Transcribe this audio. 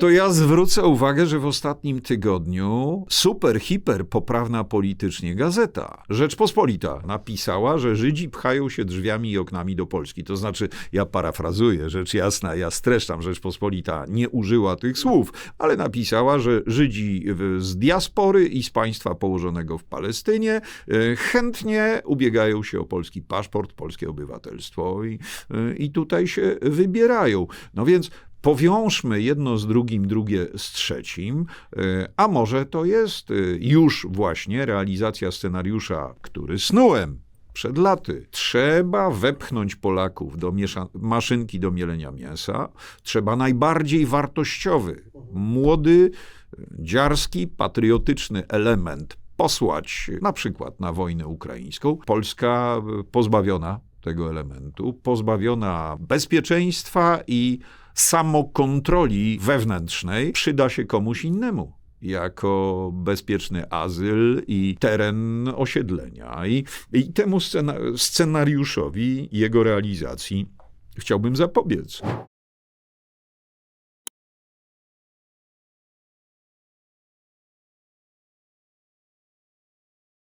To ja zwrócę uwagę, że w ostatnim tygodniu super, hiper poprawna politycznie gazeta Rzeczpospolita napisała, że Żydzi pchają się drzwiami i oknami do Polski. To znaczy, ja parafrazuję, rzecz jasna, ja streszczam, Rzeczpospolita nie użyła tych słów, ale napisała, że Żydzi z diaspory i z państwa położonego w Palestynie e, chętnie ubiegają się o polski paszport, polskie obywatelstwo i, e, i tutaj się wybierają. No więc powiążmy jedno z drugim, drugie z trzecim, e, a może to jest e, już właśnie realizacja scenariusza, który snułem przed laty. Trzeba wepchnąć Polaków do maszynki do mielenia mięsa. Trzeba najbardziej wartościowy, młody, dziarski, patriotyczny element posłać na przykład na wojnę ukraińską. Polska e, pozbawiona tego elementu, pozbawiona bezpieczeństwa i samokontroli wewnętrznej, przyda się komuś innemu jako bezpieczny azyl i teren osiedlenia. I, i temu scena- scenariuszowi, jego realizacji chciałbym zapobiec.